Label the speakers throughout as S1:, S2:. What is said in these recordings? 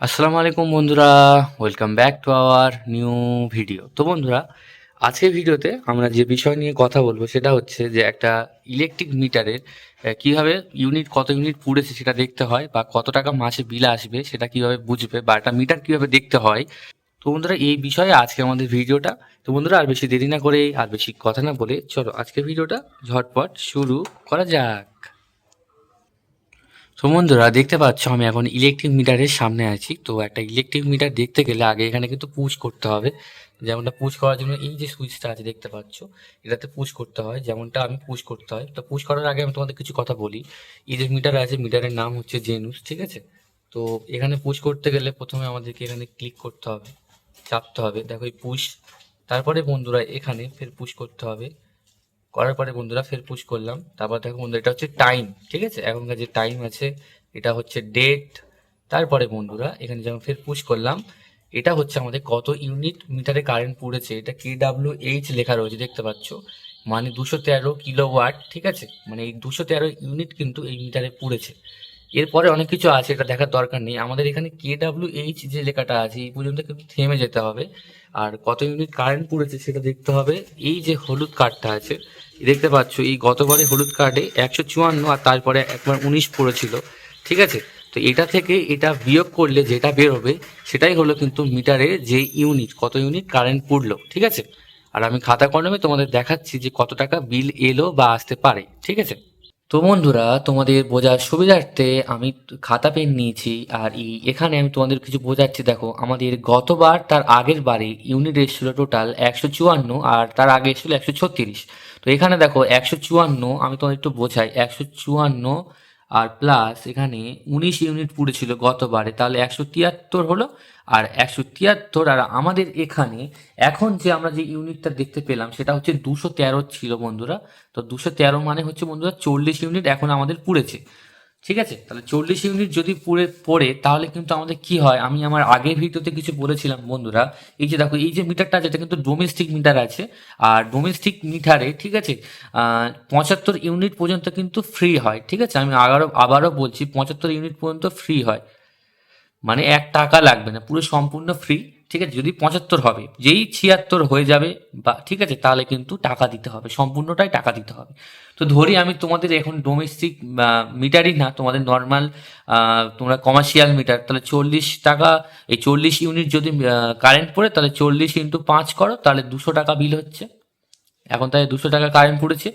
S1: আসসালামু আলাইকুম বন্ধুরা welcome back to our new video তো বন্ধুরা, আজকের ভিডিওতে আমরা যে বিষয় নিয়ে কথা বলব সেটা হচ্ছে যে একটা ইলেকট্রিক মিটারের কীভাবে ইউনিট কত ইউনিট পুড়েছে সেটা দেখতে হয় বা কত টাকা মাসে বিল আসবে সেটা কীভাবে বুঝবে বা একটা মিটার কীভাবে দেখতে হয়। তো বন্ধুরা, এই বিষয়ে আজকে আমাদের ভিডিওটা। তো বন্ধুরা, আর বেশি দেরি না করে আর বেশি কথা না বলে, চলো আজকের ভিডিওটা ঝটপট শুরু করা যাক। তো বন্ধুরা, দেখতে পাচ্ছ আমি এখন ইলেকট্রিক মিটারের সামনে আছি। তো একটা ইলেকট্রিক মিটার দেখতে গেলে আগে এখানে কিন্তু পুশ করতে হবে। যেমনটা পুশ করার জন্য এই যে সুইচটা আছে দেখতে পাচ্ছ, এটাতে পুশ করতে হয়। যেমনটা আমি পুশ করতে হয়। তো পুশ করার আগে আমি তোমাদের কিছু কথা বলি। এই যে মিটার আছে মিটারের নাম হচ্ছে জেনুস ঠিক আছে? তো এখানে পুশ করতে গেলে প্রথমে আমাদেরকে এখানে ক্লিক করতে হবে, চাপতে হবে। দেখো এই পুশ তারপরে বন্ধুরা এখানে ফের পুশ করতে হবে। করার পরে বন্ধুরা ফের পুশ করলাম। তারপর দেখো বন্ধুরা, এটা হচ্ছে টাইম ঠিক আছে? এখনকার যে টাইম আছে, এটা হচ্ছে ডেট তারপরে বন্ধুরা, এখানে যখন ফের পুশ করলাম, এটা হচ্ছে আমাদের কত ইউনিট মিটারে কারেন্ট পুড়েছে? এটা কে ডাব্লিউ এইচ লেখা রয়েছে, দেখতে পাচ্ছ? মানে দুশো তেরো কিলো ওয়াট ঠিক আছে? মানে এই দুশো তেরো ইউনিট কিন্তু এই মিটারে পুড়েছে। এরপরে অনেক কিছু আছে, এটা দেখার দরকার নেই। আমাদের এখানে কে ডাব্লিউ এইচ যে লেখাটা আছে, এই পর্যন্ত কিন্তু থেমে যেতে হবে। আর কত ইউনিট কারেন্ট পুড়েছে, সেটা দেখতে হবে। এই যে হলুদ কার্ডটা আছে দেখতে পাচ্ছ, এই গতবারে হলুদ কার্ডে একশো চুয়ান্ন আর তারপরে একবার উনিশ পড়েছিল। ঠিক আছে? তো এটা থেকে এটা বিয়োগ করলে যেটা বেরোবে, সেটাই হলো কিন্তু মিটারে যে ইউনিট কত ইউনিট কারেন্ট পুড়লো। ঠিক আছে? আর আমি খাতা কলমে তোমাদের দেখাচ্ছি যে কত টাকা বিল এলো বা আসতে পারে। ঠিক আছে? তো বন্ধুরা, তোমাদের বোঝার সুবিধার্থে আমি খাতা পেন নিয়েছি, আর এই এখানে আমি তোমাদের কিছু বোঝাচ্ছি। দেখো, আমাদের গতবার, তার আগের বারে ইউনিট এসেছিল টোটাল একশো চুয়ান্ন, আর তার আগে এসেছিল একশো ছত্রিশ। তো এখানে দেখো, একশো চুয়ান্ন, আমি তোমাদের একটু বোঝাই। একশো চুয়ান্ন আর প্লাস এখানে উনিশ ইউনিট পুড়েছিল গতবারে, তাহলে একশো তিয়াত্তর হলো আর একশো তিয়াত্তর আর আমাদের এখানে এখন যে আমরা যে ইউনিটটা দেখতে পেলাম সেটা হচ্ছে দুশো তেরো ছিল বন্ধুরা। তো দুশো তেরো মানে হচ্ছে বন্ধুরা চল্লিশ ইউনিট এখন আমাদের পুড়েছে। ঠিক আছে? তাহলে চল্লিশ ইউনিট যদি পুড়ে, পড়ে, তাহলে কিন্তু আমাদের কি হয়? আমি আমার আগের ভিডিওতে কিছু বলেছিলাম, বন্ধুরা। এই যে দেখো, এই যে মিটারটা আছে, এটা কিন্তু ডোমেস্টিক মিটার আছে। আর ডোমেস্টিক মিটারে ঠিক আছে পঁচাত্তর ইউনিট পর্যন্ত কিন্তু ফ্রি হয়, ঠিক আছে? আমি আবারও আবারও বলছি, পঁচাত্তর ইউনিট পর্যন্ত ফ্রি হয়। মানে এক টাকা লাগবে না, পুরো সম্পূর্ণ ফ্রি ঠিক আছে? যদি পঁচাত্তর হবে, যেই ছিয়াত্তর হয়ে যাবে, বা ঠিক আছে, তাহলে কিন্তু টাকা দিতে হবে, সম্পূর্ণটাই টাকা দিতে হবে। তো ধরি আমি তোমাদের এখন ডোমেস্টিক মিটারই না, তোমাদের নর্মাল তোমরা কমার্শিয়াল মিটার তাহলে চল্লিশ টাকা, এই চল্লিশ ইউনিট যদি কারেন্ট পড়ে, তাহলে চল্লিশ ইন্টু পাঁচ করো, তাহলে দুশো টাকা বিল হচ্ছে। এখন তাই দুশো টাকা কারেন্ট পড়েছে।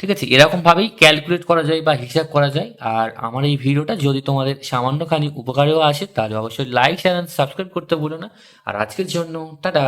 S1: ঠিক আছে, এরকমভাবেই ক্যালকুলেট করা যায় বা হিসাব করা যায়। আর আমার এই ভিডিওটা যদি তোমাদের সামান্যখানি উপকারেও আসে, তাহলে অবশ্যই লাইক চ্যানেল সাবস্ক্রাইব করতে ভুলো না। আর আজকের জন্য, টাটা!